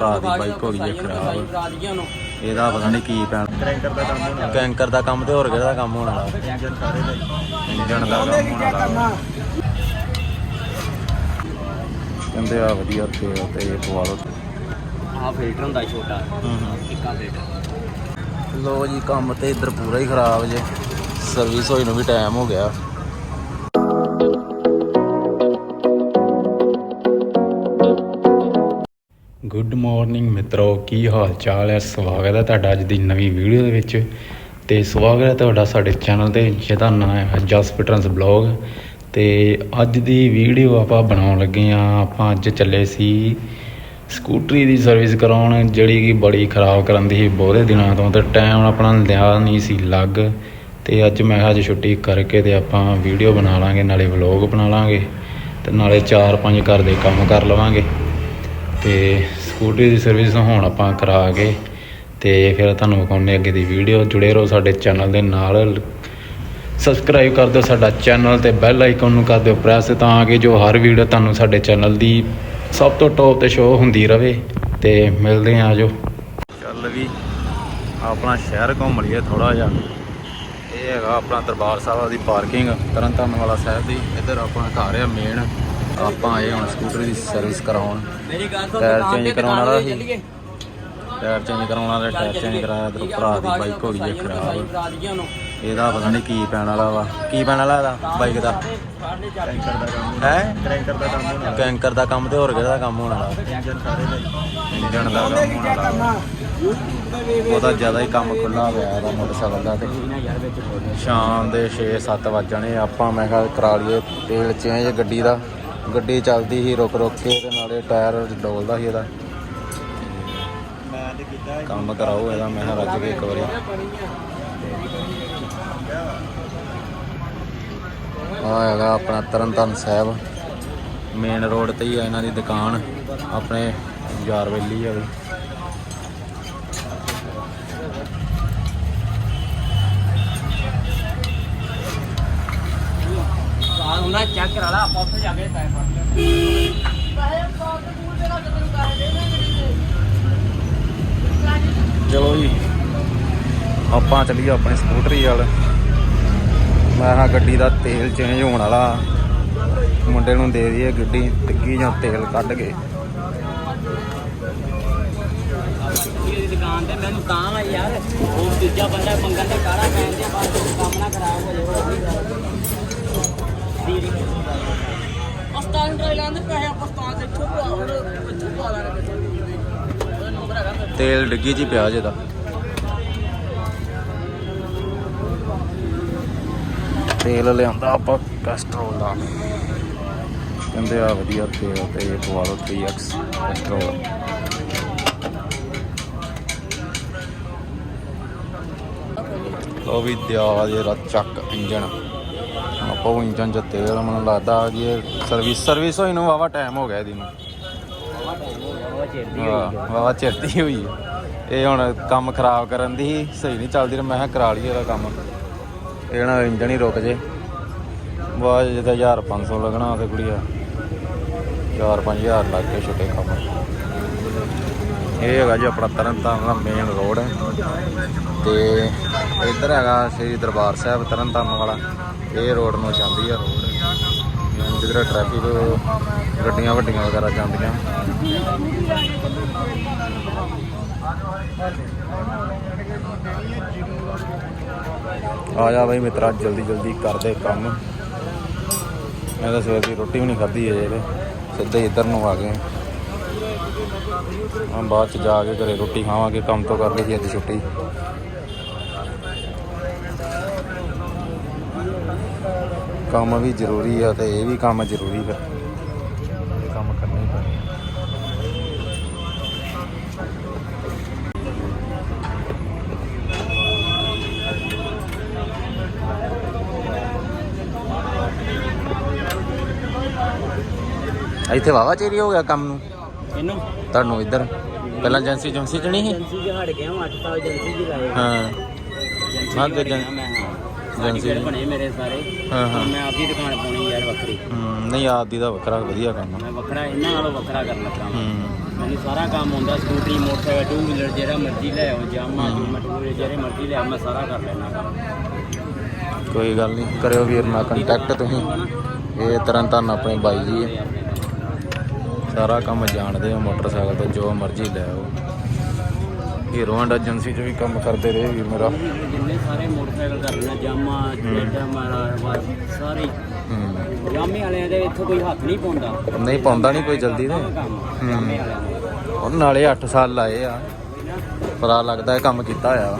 ਭਰਾ ਦੀ ਬਾਈਕ ਹੋ ਗਈ ਹੈ ਖਰਾਬ। ਇਹਦਾ ਪਤਾ ਨਹੀਂ ਕੀ ਪੈਣ ਕ੍ਰੈਂਕਰ ਦਾ ਕੰਮ ਹੋਣਾ। ਕੈਂਕਰ ਦਾ ਕੰਮ ਤੇ ਹੋਰ ਕਿਹੜਾ ਕੰਮ ਹੋਣ? ਇੰਜਨ ਸਾਰੇ ਦਾ ਹੀ। ਇੰਜਣ ਦਾ ਕੰਮ ਹੋਣ ਕਹਿੰਦੇ ਆ ਵਧੀਆ ਤੇਲ ਤੇ ਇਹ ਪਵਾ ਲਓ। ਆ ਫਿਲਟਰ ਹੁੰਦਾ ਛੋਟਾ। ਹੂੰ ਹੂੰ। ਇੱਕਾ ਫਿਲਟਰ ਲੋ ਜੀ ਕੰਮ ਤੇ ਇੱਧਰ ਪੂਰਾ ਹੀ ਖਰਾਬ ਜੇ। ਸਰਵਿਸ ਹੋਈ ਨੂੰ ਵੀ ਟਾਈਮ ਹੋ ਗਿਆ। ਗੁੱਡ ਮਾਰਨਿੰਗ ਮਿੱਤਰੋ, ਕੀ ਹਾਲ ਚਾਲ ਹੈ? ਸਵਾਗਤ ਹੈ ਤੁਹਾਡਾ ਅੱਜ ਦੀ ਨਵੀਂ ਵੀਡੀਓ ਦੇ ਵਿੱਚ ਤੇ ਸਵਾਗਤ ਹੈ ਤੁਹਾਡਾ ਸਾਡੇ ਚੈਨਲ ਤੇ, ਜਿਹਦਾ ਨਾਮ ਹੈ ਜਸ ਫਿਟਨੈਸ ਬਲੌਗ ਤੇ ਅੱਜ ਦੀ ਵੀਡੀਓ ਆਪਾਂ ਬਣਾਉਣ ਲੱਗੇ ਆ ਆਪਾਂ ਅੱਜ ਚੱਲੇ ਸੀ ਸਕੂਟਰੀ ਦੀ ਸਰਵਿਸ ਕਰਾਉਣ, ਜਿਹੜੀ ਕਿ ਬੜੀ ਖਰਾਬ ਕਰਨ ਦੀ ਸੀ ਬਹੁਤੇ ਦਿਨਾਂ ਤੋਂ ਤੇ ਟਾਈਮ ਆਪਣਾ ਲਿਆ ਨਹੀਂ ਸੀ ਲੱਗ। ਤੇ ਅੱਜ ਮੈਂ ਕਿਹਾ, ਅੱਜ ਛੁੱਟੀ ਕਰਕੇ ਤੇ ਆਪਾਂ ਵੀਡੀਓ ਬਣਾ ਲਾਂਗੇ, ਨਾਲੇ ਵਲੌਗ ਬਣਾ ਲਾਂਗੇ ਤੇ ਨਾਲੇ 4-5 ਘਰ ਦੇ ਕੰਮ ਕਰ ਲਵਾਂਗੇ। ਤੇ ਸਕੂਟਰੀ ਦੀ ਸਰਵਿਸ ਹੁਣ ਆਪਾਂ ਕਰਾ ਕੇ ਤੇ ਫਿਰ ਤੁਹਾਨੂੰ ਵਿਖਾਉਂਦੇ ਅੱਗੇ ਦੀ ਵੀਡੀਓ। ਜੁੜੇ ਰਹੋ ਸਾਡੇ ਚੈਨਲ ਦੇ ਨਾਲ। ਸਬਸਕ੍ਰਾਈਬ ਕਰ ਦਿਓ ਸਾਡਾ ਚੈਨਲ ਤੇ ਬੈਲ ਆਈਕਨ ਨੂੰ ਕਰ ਦਿਓ ਪ੍ਰੈਸ ਤਾਂ ਕਿ ਜੋ ਹਰ ਵੀਡੀਓ ਤੁਹਾਨੂੰ ਸਾਡੇ ਚੈਨਲ ਦੀ ਸਭ ਤੋਂ ਟੌਪ ਤੇ ਸ਼ੋਅ ਹੁੰਦੀ ਰਵੇ। ਤੇ ਮਿਲਦੇ ਆਂ ਆਜੋ। ਚੱਲ ਵੀ ਆਪਣਾ ਸ਼ਹਿਰ ਘੁੰਮ ਲਈਏ ਥੋੜਾ ਜਿਹਾ। ਇਹ ਹੈਗਾ ਆਪਣਾ ਦਰਬਾਰ ਸਾਹਿਬ ਦੀ ਪਾਰਕਿੰਗ ਤਰਨਤਾਰਨ ਵਾਲਾ ਸਾਹਿਬ ਦੀ। ਇੱਧਰ ਆਪਣਾ ਘਰ ਆ ਮੇਨ ਆਪਾਂ ਆਏ ਹੁਣ ਸਕੂਟਰ ਦੀ ਸਰਵਿਸ ਕਰਾਉਣ। ਟਾਇਰ ਤੇ ਕਰਾਉਣ ਵਾਲਾ ਤੇ ਸੀ। ਚੱਲੀਏ। ਟਾਇਰ ਚੇਂਜ ਕਰਾਉਣ ਵਾਲਾ ਟਾਇਰ ਚੇਂਜ ਕਰਾਇਆ ਇਧਰ ਭਰਾ ਦੀ ਬਾਈਕ ਹੋ ਗਈ ਹੈ ਖਰਾਬ। ਇਹਦਾ ਪਤਾ ਨਹੀਂ ਕੀ ਪੈਣ ਵਾਲਾ ਵਾ। ਕੀ ਪੈਣ ਵਾਲਾ ਇਹਦਾ ਬਾਈਕ ਦਾ? ਦਾ ਕੰਮ ਹੈ? ਕ੍ਰੈਂਕਰ ਦਾ ਕੰਮ ਹੋਣਾ। ਕੈਂਕਰ ਦਾ ਕੰਮ ਤੇ ਹੋਰ ਕਿਹੜਾ ਕੰਮ ਹੋਣ? ਵਾਲਾ ਇੰਜਨ ਸਾਰੇ ਦਾ। ਦਾ ਕੰਮ ਹੋਣ। ਉਹਦਾ ਜ਼ਿਆਦਾ ਹੀ ਕੰਮ ਖੁੱਲਾ ਹੋਇਆ ਇਹਦਾ ਮੋਟਰਸਾਈਕਲ ਦਾ ਤੇ। ਸ਼ਾਮ ਦੇ 6-7 ਵੱਜਣੇ ਆਪਾਂ ਮੈਂ ਕਿਹਾ ਕਰਾ ਲਈਏ ਤੇਲ ਚੇਂਜ ਗੱਡੀ ਦਾ। ਗੱਡੀ ਚੱਲਦੀ ਸੀ ਰੁਕ ਰੁਕ ਕੇ ਤੇ ਨਾਲੇ ਟਾਇਰ ਡੋਲਦਾ ਸੀ ਇਹਦਾ। ਕੰਮ ਕਰਾਓ ਇਹਦਾ, ਮੈਂ ਰੱਜ ਕੇ ਇੱਕ ਵਾਰੀ। ਆ ਹੈਗਾ ਆਪਣਾ ਤਰਨਤਾਰਨ ਸਾਹਿਬ। ਮੇਨ ਰੋਡ ਤੇ ਹੀ ਆ ਇਹਨਾਂ ਦੀ ਦੁਕਾਨ, ਆਪਣੇ ਯਾਰ ਵੇਲੀ ਆ ਵੀ। ਉਹਨਾਂ ਚੈੱਕ ਕਰਾ ਲਾ ਆਪਾਂ ਉੱਥੇ ਜਾ ਕੇ ਪੈਸੇ ਫੜ ਲਿਆ। ਚਲੋ ਜੀ ਆਪਾਂ ਚੱਲੀਏ ਆਪਣੇ ਸਕੂਟਰੀ ਵਾਲ। ਮੈਂ ਕਿਹਾ ਗੱਡੀ ਦਾ ਤੇਲ ਚੇਂਜ ਹੋਣ ਵਾਲਾ। ਮੁੰਡੇ ਨੂੰ ਦੇ ਦਈਏ ਗੱਡੀ ਟਿੱਕੀ ਜਾਂ ਤੇਲ ਕੱਢ ਕੇ। ਦੀ ਦੁਕਾਨ ਤੇ ਮੈਨੂੰ ਤਾਂ ਵਾ ਯਾਰ ਉਹ ਦੂਜਾ ਬੰਦਾ ਮੰਗਣ ਦੇ ਕਾਰਾ ਪੈਣ ਦੇ ਬਾਅਦ ਕੰਮ ਨਾ ਖਰਾਬ ਹੋ ਜਾਵੇ ਉਹ ਵੀ ਦੇ ਪੈਸੇ ਪਸਤਾਨ ਦੇ ਇੱਥੋਂ ਹੁਣ ਇੱਥੋਂ ਪਾ ਲਾਂਗੇ ਤੇਲ ਡਿੱਗੀ ਜੀ ਹੀ ਪਿਆ ਜਿਹਦਾ ਤੇਲ ਲਿਆਂਦਾ ਆਪਾਂ ਕੈਸਟਰੋਲ ਦਾ। ਕਹਿੰਦੇ ਆ ਵਧੀਆ ਤੇਲ ਤੇ ਇਹ ਪਵਾ ਲਓ 3x ਕੈਸਟਰੋਲ ਲੋ ਵੀ ਦਿਆ ਜਿਹੜਾ ਚੱਕ ਇੰਜਣ। ਆਪਾਂ ਉਹ ਇੰਜਣ 'ਚ ਤੇਲ ਮੈਨੂੰ ਲੱਗਦਾ ਕਿ ਇਹ ਸਰਵਿਸ ਸਰਵਿਸ ਹੋਈ ਨੂੰ ਵਾਵਾ ਟਾਈਮ ਹੋ ਗਿਆ ਇਹਦੀ ਨੂੰ। ਵਾਵਾ ਟਾਈਮ ਹੋ ਗਿਆ ਵਾਵਾ ਚਿਰ ਦੀ ਹੋਈ। ਇਹ ਹੁਣ ਕੰਮ ਖਰਾਬ ਕਰਨ ਦੀ ਸਹੀ ਨਹੀਂ ਚੱਲਦੀ ਤੇ ਮੈਂ ਕਿਹਾ ਕਰਾ ਲਈਏ ਇਹਦਾ ਕੰਮ। ਇਹ ਨਾ ਇੰਜਣ ਹੀ ਰੁਕ ਜੇ। ਬਾਅਦ ਜਿਹਦਾ 1500 ਲੱਗਣਾ ਤੇ ਕੁੜੀਆ। 4-5000 ਲੱਗ ਕੇ ਛੁੱਟੇ ਕੰਮ। ਇਹ ਹੈਗਾ ਜੀ ਆਪਣਾ ਤਰਨਤਾਰਨ ਦਾ ਮੇਨ ਰੋਡ ਹੈ ਤੇ ਇੱਧਰ ਹੈਗਾ ਸ੍ਰੀ ਦਰਬਾਰ ਸਾਹਿਬ, ਤਰਨਤਾਰਨ ਵਾਲਾ। ਇਹ ਰੋਡ ਨੂੰ ਜਾਂਦੀ ਆ ਰੋਡ ਜਿੱਧਰ ਟ੍ਰੈਫਿਕ ਗੱਡੀਆਂ ਵੱਡੀਆਂ ਵਗੈਰਾ ਜਾਂਦੀਆਂ। ਆ ਜਾ ਬਈ ਮਿੱਤਰਾ, ਜਲਦੀ ਜਲਦੀ ਕਰਦੇ ਕੰਮ। ਮੈਂ ਤਾਂ ਸਵੇਰ ਦੀ ਰੋਟੀ ਵੀ ਨਹੀਂ ਖਾਧੀ ਅਜੇ ਤੇ। ਸਿੱਧੇ ਇੱਧਰ ਨੂੰ ਆ ਗਏ। ਹਾਂ, ਬਾਅਦ ਚ ਜਾ ਕੇ ਘਰੇ ਰੋਟੀ ਖਾਵਾਂਗੇ, ਕੰਮ ਤੋਂ ਕਰ ਲਈ ਅੱਜ ਛੁੱਟੀ। ਕੰਮ ਵੀ ਜ਼ਰੂਰੀ ਆ ਤੇ ਇਹ ਵੀ ਕੰਮ ਜ਼ਰੂਰੀ ਫਿਰ ਕੰਮ ਕਰਨਾ ਹੀ ਪੈਣਾ ਇੱਥੇ ਵਾਵਾ ਚੇਰੀ ਹੋ ਗਿਆ ਕੰਮ ਨੂੰ? ਇਹਨੂੰ? ਤੁਹਾਨੂੰ ਇੱਧਰ? ਪਹਿਲਾਂ ਏਜੰਸੀ ਏਜੰਸੀ ਚ ਨਹੀਂ ਸੀ? ਏਜੰਸੀ ਦੇ ਹਟ ਗਿਆ ਤਾਂ ਏਜੰਸੀ ਦੀ ਲਾਏ ਹਾਂ। ਹਾਂ, ਤੇ ਏਜੰ- ਮੈਂ ਹਾਂ। ਏਜੰਸੀ ਏਜੰਸੀ ਬਣੇ ਮੇਰੇ ਸਾਰੇ। ਹਾਂ ਹਾਂ। ਮੈਂ ਆਪਦੀ ਦੁਕਾਨ ਪਾਉਣੀ ਯਾਰ ਵੱਖਰੀ। ਹਮ, ਨਹੀਂ ਆਦੀ ਦਾ ਵੱਖਰਾ ਵਧੀਆ ਕੰਮ ਆ। ਮੈਂ ਵੱਖਰਾ ਇਹਨਾਂ ਨਾਲੋਂ ਵੱਖਰਾ ਕਰਨ ਲੱਗਾ ਵਾਂ। ਹਮ ਮੈਨੂੰ ਸਾਰਾ ਕੰਮ ਆਉਂਦਾ ਸਕੂਟਰੀ ਮੋਟਰਸਾਈਕਲ ਟੂ ਵੀਲਰ ਜਿਹੜਾ ਮਰਜ਼ੀ ਲੈ ਆਓ ਜਾਮਾ ਜੂਮਾ ਟੂ ਵੀਲਰ ਜਿਹੜੇ ਮਰਜ਼ੀ ਲੈ ਆਓ ਮੈਂ ਸਾਰਾ ਕਰ ਲੈਣਾ ਕੰਮ। ਕੋਈ ਗੱਲ ਨਹੀਂ ਕਰਿਓ ਵੀਰ ਨਾਲ ਕੰਟੈਕਟ ਤੁਸੀਂ। ਇਹ ਤਰਨ ਤਾਰਨ ਆਪਣੇ ਬਾਈ ਜੀ ਤੇ ਹੈ ਆਪਣੇ ਕੰਮ। ਸਾਰਾ ਕੰਮ ਜਾਣਦੇ ਆ ਮੋਟਰਸਾਈਕਲ ਤੋਂ ਜੋ ਮਰਜ਼ੀ ਲੈ ਆਓ। ਹੀਰੋ ਐਂਡ ਏਜੰਸੀ 'ਚ ਵੀ ਕੰਮ ਕਰਦੇ ਰਹੇ ਵੀਰ ਮੇਰਾ। ਜਿੰਨੇ ਸਾਰੇ ਮੋਟਰਸਾਈਕਲ ਕਰ ਲੈਣਾ ਜਾਮਾ ਟੇਡਾ ਮਾਰਾ ਸਾਰੇ। ਹੂੰ। ਜਾਮੇ ਵਾਲਿਆਂ ਦੇ ਇੱਥੇ ਕੋਈ ਹੱਥ ਨਹੀਂ ਪਾਉਂਦਾ। ਨਹੀਂ ਪਾਉਂਦਾ ਨਹੀਂ ਕੋਈ ਜਲਦੀ ਤੇ। ਕੰਮ ਜਾਮੇ ਵਾਲਿਆਂ ਦਾ। ਉਹ ਨਾਲੇ 8 ਸਾਲ ਲਾਏ ਆ। ਪਤਾ ਲੱਗਦਾ ਇਹ ਕੰਮ ਕੀਤਾ ਹੋਇਆ ਵਾ।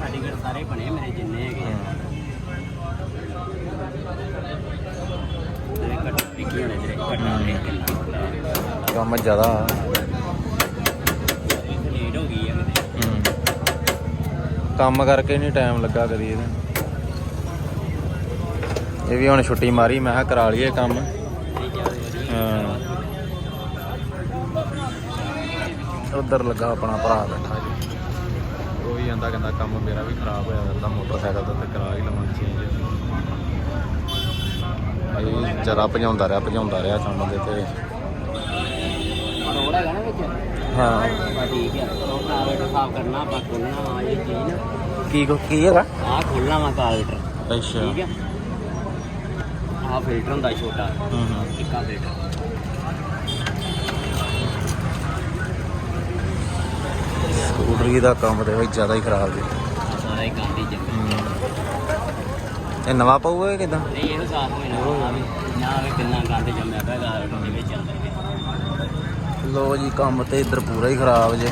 ਸਾਡੇ ਘਰ ਸਾਰੇ ਬਣੇ ਮੇਰੇ ਜਿੰਨੇ ਹੈਗੇ ਆ। ਤੇਰੇ ਕੱਟ ਨੇ। ਕਿੰਨਾ ਕੰਮ ਜ਼ਿਆਦਾ। ਲੇਟ ਹੋ। ਗਈ ਹੈ ਕੰਮ ਕਰਕੇ ਨਹੀਂ ਟਾਈਮ ਲੱਗਾ ਕਦੀ ਇਹਦਾ। ਇਹ ਵੀ ਹੁਣ ਛੁੱਟੀ ਮਾਰੀ, ਮੈਂ ਕਿਹਾ ਕਰਾ ਲਈਏ ਕੰਮ। ਨਹੀਂ ਹਾਂ। ਉਧਰ ਲੱਗਾ ਆਪਣਾ ਭਰਾ ਬੈਠਾ ਜੀ। ਉਹ ਵੀ ਕਹਿੰਦਾ ਕਹਿੰਦਾ ਕੰਮ ਮੇਰਾ ਵੀ ਖਰਾਬ ਹੋਇਆ ਜਾਂਦਾ ਮੋਟਰਸਾਈਕਲ ਦਾ ਤੇ ਕਰਾ ਹੀ ਲਵਾਂ ਚੇਂਜ ਇਹ ਜਰਾ ਭਜਾਉਂਦਾ ਰਿਹਾ ਭਜਾਉਂਦਾ ਰਿਹਾ ਕੰਮ ਦੇ ਤੇ। ਰੋੜ ਨਾ ਵਿੱਚ? ਹਾਂ। ਠੀਕ ਹੈ ਸਾਫ਼ ਕਰਨਾ ਆਪਾਂ ਖੋਲਣਾ ਇਹ ਚੀਜ਼ ਨਾ। ਕੀ ਕੋ ਕੀ ਹੈਗਾ? ਆਹ ਖੋਲਣਾ ਵਾ ਕਾਰਵੇਟਰ ਅੱਛਾ। ਠੀਕ ਹੈ ਆਹ ਫਿਲਟਰ ਹੁੰਦਾ ਛੋਟਾ। ਹੂੰ ਹੂੰ। ਇੱਕਾ ਫਿਲਟਰ ਸਕੂਟਰੀ ਦਾ ਕੰਮ ਤੇ ਵੀ ਜ਼ਿਆਦਾ ਹੀ ਖਰਾਬ ਜੀ ਸਾਰਾ ਹੀ ਕੰਮ ਦੀ ਜੰਮ ਇਹ ਨਵਾਂ ਪਊਗਾ ਕਿ ਕਿਦਾਂ? ਨਹੀਂ ਇਹਨੂੰ ਸਾਫ਼ ਹੋਏ ਨਾ ਨਾ। ਕਿੰਨਾ ਗੰਦ ਜੰਮਿਆ ਪਿਆ ਕਾਰਵੇਟਰ ਦੇ ਵਿੱਚ ਚੱਲਦਾ ਲੋ ਜੀ ਕੰਮ ਤੇ ਇੱਧਰ ਪੂਰਾ ਹੀ ਖਰਾਬ ਜੇ।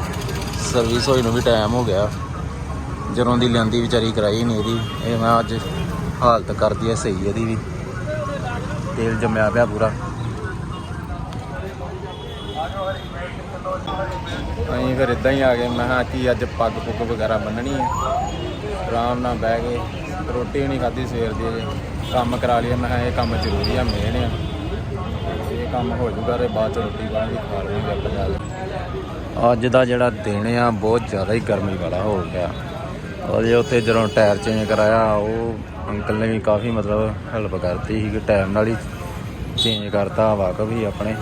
ਸਰਵਿਸ ਹੋਈ ਨੂੰ ਵੀ ਟਾਈਮ ਹੋ ਗਿਆ। ਜਦੋਂ ਦੀ ਲਿਆਂਦੀ ਵਿਚਾਰੀ ਕਰਾਈ ਨਹੀਂ ਇਹਦੀ ਇਹ ਮੈਂ ਅੱਜ ਹਾਲਤ ਕਰਦੀ ਐ ਸਹੀ ਇਹਦੀ ਵੀ। ਤੇਲ ਜੰਮਿਆ ਪਿਆ ਪੂਰਾ। ਅਸੀਂ ਫਿਰ ਇਦਾਂ ਹੀ ਆ ਗਏ ਮੈਂ ਕਿਹਾ ਕਿ ਅੱਜ ਪੱਗ ਪੁੱਗ ਵਗੈਰਾ ਬੰਨਣੀ ਹੈ ਆਰਾਮ ਨਾਲ ਬਹਿ ਕੇ ਰੋਟੀ ਨਹੀਂ ਖਾਧੀ ਸਵੇਰ ਦੀ ਅਜੇ ਕੰਮ ਕਰਾ ਲਿਆ ਮੈਂ ਕਿਹਾ ਇਹ ਕੰਮ ਜ਼ਰੂਰੀ ਆ ਮੇਨ ਆ। ਇਹ ਕੰਮ ਹੋ ਜੂਗਾ ਤੇ ਬਾਅਦ ਚ ਰੋਟੀ ਪਾਣੀ ਖਾ ਲਵਾਂਗੇ ਆਪਾਂ ਜਾ ਕੇ ਅੱਜ ਦਾ ਜਿਹੜਾ ਦਿਨ ਆ, ਬਹੁਤ ਜ਼ਿਆਦਾ ਹੀ ਗਰਮੀ ਵਾਲਾ ਹੋ ਗਿਆ। ਔਰ ਜੇ ਉੱਥੇ ਜਦੋਂ ਟਾਇਰ ਚੇਂਜ ਕਰਾਇਆ, ਉਹ ਅੰਕਲ ਨੇ ਵੀ ਕਾਫੀ ਮਤਲਬ ਹੈਲਪ ਕਰਤੀ ਸੀ ਕਿ ਟਾਈਮ ਨਾਲ ਹੀ ਚੇਂਜ ਕਰਤਾ ਵਾਕਫ ਹੀ ਆਪਣੇ।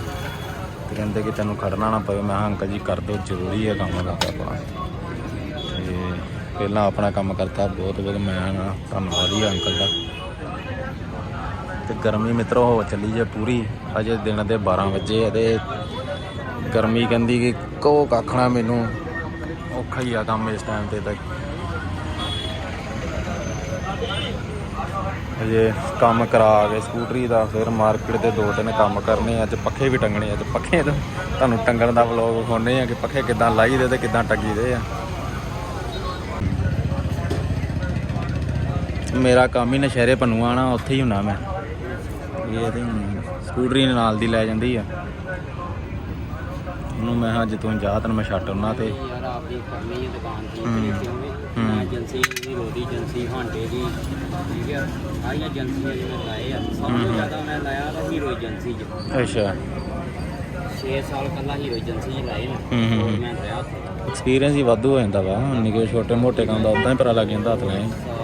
ਤੇ ਕਹਿੰਦੇ ਕਿ ਤੈਨੂੰ ਖੜਨਾ ਨਾ ਪਵੇ। ਮੈਂ ਕਿਹਾ, ਅੰਕਲ ਜੀ, ਕਰ ਦਿਓ, ਜ਼ਰੂਰੀ ਹੈ ਕੰਮ ਕਰਦਾ ਆਪਣਾ ਪਹਿਲਾਂ ਆਪਣਾ ਕੰਮ ਕਰਤਾ, ਬਹੁਤ ਬਹੁਤ ਮੈਂ ਨਾ ਧੰਨਵਾਦੀ ਆ ਅੰਕਲ ਦਾ। ਤੇ ਗਰਮੀ ਮਿੱਤਰੋ, ਹੋ ਚੱਲੀ ਜੇ ਪੂਰੀ ਅਜੇ ਦਿਨ ਦੇ 12 ਵਜੇ ਆ ਤੇ ਗਰਮੀ ਕਹਿੰਦੀ ਕਿ ਕੋ ਕੱਖਣਾ ਮੈਨੂੰ, ਔਖਾ ਹੀ ਆ ਕੰਮ ਇਸ ਟਾਈਮ ਤੇ ਤਾਂ। ਅਜੇ ਕੰਮ ਕਰਾ ਕੇ ਸਕੂਟਰੀ ਦਾ, ਫਿਰ ਮਾਰਕੀਟ ਦੇ ਦੋ ਤਿੰਨ ਕੰਮ ਕਰਨੇ ਅੱਜ ਪੱਖੇ ਵੀ ਟੰਗਣੇ ਅੱਜ ਪੱਖੇ ਤੁਹਾਨੂੰ ਟੰਗਣ ਦਾ ਵਲੌਗ ਵਿਖਾਉਣੇ ਆ ਕਿ ਪੱਖੇ ਕਿੱਦਾਂ ਲਾਈਦੇ ਤੇ ਕਿੱਦਾਂ ਟੰਗੀਦੇ ਆ। ਮੇਰਾ ਕੰਮ ਹੀ ਨਸ਼ਹਿਰੇ ਪੰਨੂਆ ਨਾ ਉੱਥੇ ਹੀ ਹੁੰਨਾ ਮੈਂ। ਇਹ ਤੇ ਸਕੂਟਰੀ ਨਾਲ ਦੀ ਲੈ ਜਾਂਦੀ ਆ। ਉਹਨੂੰ ਮੈਂ ਕਿਹਾ ਜੇ ਤੂੰ ਜਾ ਤੈਨੂੰ ਮੈਂ ਛੱਡ ਆਉਣਾ ਤੇ। ਯਾਰ ਆਪਦੀ ਕਰਨੀ ਹੈ ਦੁਕਾਨ ਦੀ ਹੂੰ। ਕਿਉਂਕਿ ਹੂੰ। ਮੈਂ ਏਜੰਸੀ ਦੀ ਰੋਦੀ ਏਜੰਸੀ ਹਾਂਡੇ ਦੀ ਠੀਕ ਹੈ ਸਾਰੀਆਂ ਏਜੰਸੀਆਂ ਜਿਵੇਂ ਲਾਏ ਆ। ਸਭ ਹੂੰ। ਤੋਂ ਜ਼ਿਆਦਾ ਮੈਂ ਲਾਇਆ ਤਾਂ ਹੀਰੋ ਏਜੰਸੀ 'ਚ। ਅੱਛਾ। 6 ਸਾਲ ਪਹਿਲਾਂ ਹੀਰੋ ਏਜੰਸੀ 'ਚ ਲਾਏ ਨੇ। ਮੈਂ ਰਿਹਾ ਐਕਸਪੀਰੀਅੰਸ ਹੀ ਵਾਧੂ ਹੋ ਜਾਂਦਾ ਵਾ। ਨਿੱਕੇ ਛੋਟੇ ਮੋਟੇ ਕੰਮ ਦਾ ਉਦਾਂ ਹੀ ਪਤਾ ਲੱਗ ਜਾਂਦਾ ਹੱਥ ਲੈ ਸਾਲ ਸਾਲ ਸਾਲ ਹੁਣ